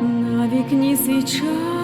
На вікні свіча